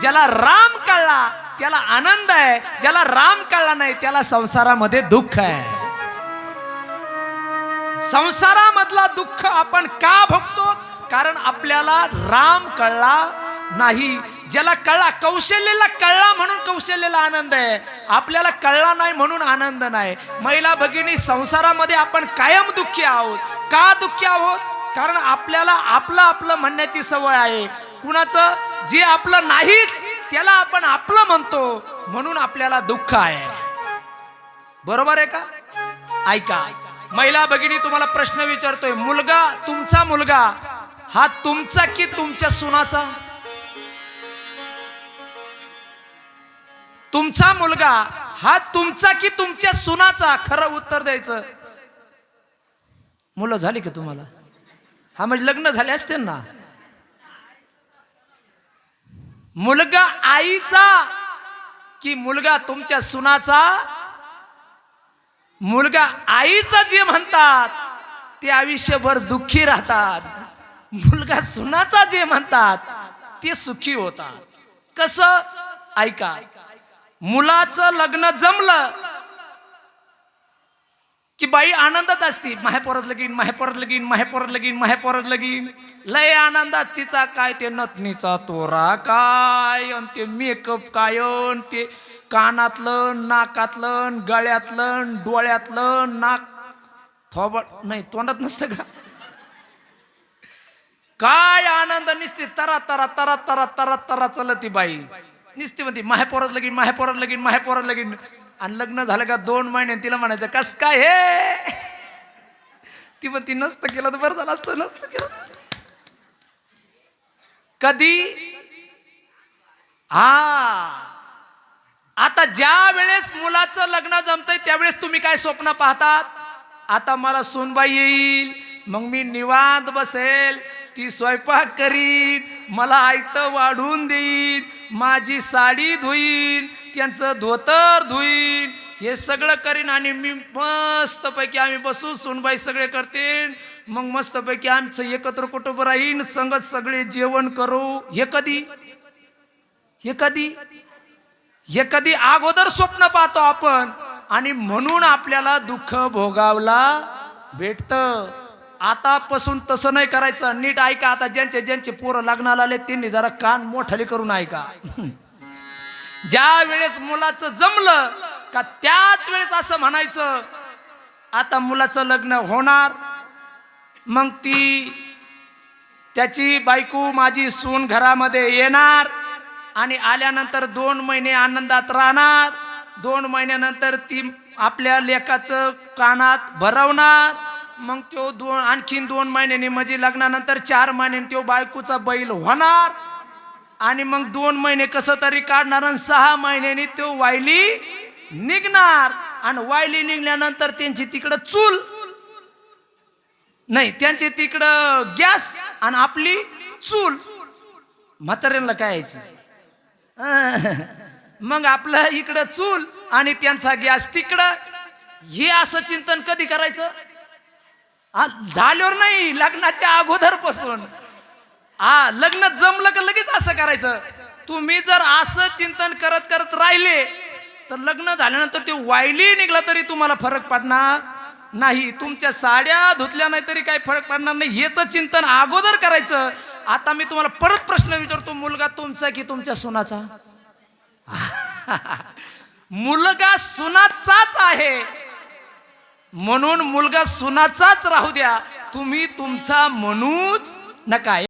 ज्याला राम कळला त्याला आनंद आहे. ज्याला राम कळला नाही त्याला संसारामध्ये दुःख आहे. संसारामधला दुःख आपण का भोगतो? कारण आपल्याला राम कळला नाही. ज्याला कळला कौशल्यला कळला म्हणून कौशल्यला आनंद आहे. आपल्याला कळला नाही म्हणून आनंद नाही. महिला भगिनी संसारामध्ये आपण कायम दुःखी आहोत. का दुःखी आहोत? कारण आपल्याला आपलं आपलं म्हणण्याची सवय आहे. कुणाचं? जे आपलं नाहीच त्याला आपण आपलं म्हणतो म्हणून आपल्याला दुःख आहे. बरोबर आहे का? ऐका महिला भगिनी तुम्हाला प्रश्न विचारतोय मुलगा तुमचा मुलगा हा तुमचा की तुमच्या सुनाचा? तुमचा मुलगा हा तुमचा की तुमच्या सुनाचा? खरं उत्तर द्यायचं. मुलं झाली की तुम्हाला? हा म्हणजे लग्न झाले असते ना? मुलगा आईचा की मुलगा तुमच्या सुनाचा? मुलगा आईचा जे म्हणतात ते आयुष्यभर दुःखी राहतात. मुलगा सुनाचा जे म्हणतात ते सुखी होतात. कसं? ऐका. मुलाचं लग्न जमलं की बाई आनंदात असती. माहेपोरात लगीन माहेपोरात लगीन माहेपोरात लगीन माहेपोरात लगीन. लय आनंदात तिचा काय ते नथनीचा तोरा काय अन ते मेकअप काय ते कानातलं नाकातलं गळ्यातलं डोळ्यातलं नाक. थोबड नाही तोंडात नसतं का? काय आनंद निसते. तरा तरा तरा तरा तरा तरा चलती बाई. निसते म्हणते माहेपोरात लगीन माहेपोरात लगीन माहेपोरात लगीन. आणि लग्न झालं का दोन महिने तिला म्हणायचं कस काय हे? ती म्हणती नसतं केलं तर बरं झालं असतं नसतं केलं तर कधी? हा. आता ज्या वेळेस मुलाचं लग्न जमतंय त्यावेळेस तुम्ही काय स्वप्न पाहतात? आता मला सोनबाई येईल मग मी निवांत बसेल ती स्वयंपाक करीन मला आयतं वाढून देईन माझी साडी धुईन त्यांचं धोतर धुईन हे सगळं करीन आणि मी मस्तपैकी आम्ही बसू सोनबाई सगळे करतील. मग मस्तपैकी आमचं एकत्र कुटुंब राहीन संगत सगळे जेवण करू. हे कधी? हे कधी? हे कधी? अगोदर स्वप्न पाहतो आपण. आणि म्हणून आपल्याला दुःख भोगावला भेटत. आतापासून तसं नाही करायचं. नीट ऐका आता ज्यांचे ज्यांचे पोरं लग्नाला आले त्यांनी जरा कान मोठाले करून ऐका. ज्या वेळेस मुलाचं जमलं का त्याच वेळेस असं म्हणायचं आता मुलाचं लग्न होणार. मग ती त्याची बायको माझी सून घरामध्ये येणार आणि आल्यानंतर दोन महिने आनंदात राहणार. दोन महिन्यानंतर ती आपल्या लेखाचं कानात भरवणार. मग तो दोन आणखीन दोन महिन्यांनी म्हणजे लग्नानंतर चार महिन्यांनी तो बायकोचा बैल होणार. आणि मग दोन महिने कसं तरी काढणार आणि सहा महिन्यांनी तो वायली निघणार. आणि वायली निघल्यानंतर त्यांची तिकडं चूल. नाही त्यांची तिकडं गॅस आणि आपली चूल. म्हाताऱ्यांना काय यायची? मग आपलं इकडं चूल आणि त्यांचा गॅस तिकडं. हे असं चिंतन कधी करायचं? झाल्यावर नाही लग्नाच्या अगोदरपासून. हा लग्न जमलं का लगेच असं करायचं? तुम्ही जर असं चिंतन करत करत राहिले तर लग्न झाल्यानंतर ते वायली निघला तरी तुम्हाला फरक पडणार नाही. तुमच्या साड्या धुतल्या नाही तरी काही फरक पडणार नाही. हेच चिंतन अगोदर करायचं. आता मी तुम्हाला परत प्रश्न विचारतो मुलगा तुमचा की तुमच्या सुनाचा? मुलगा सुनाचाच आहे. म्हणून मुलगा सुनाचाच राहू द्या. तुम्ही तुमचा म्हणूच नका.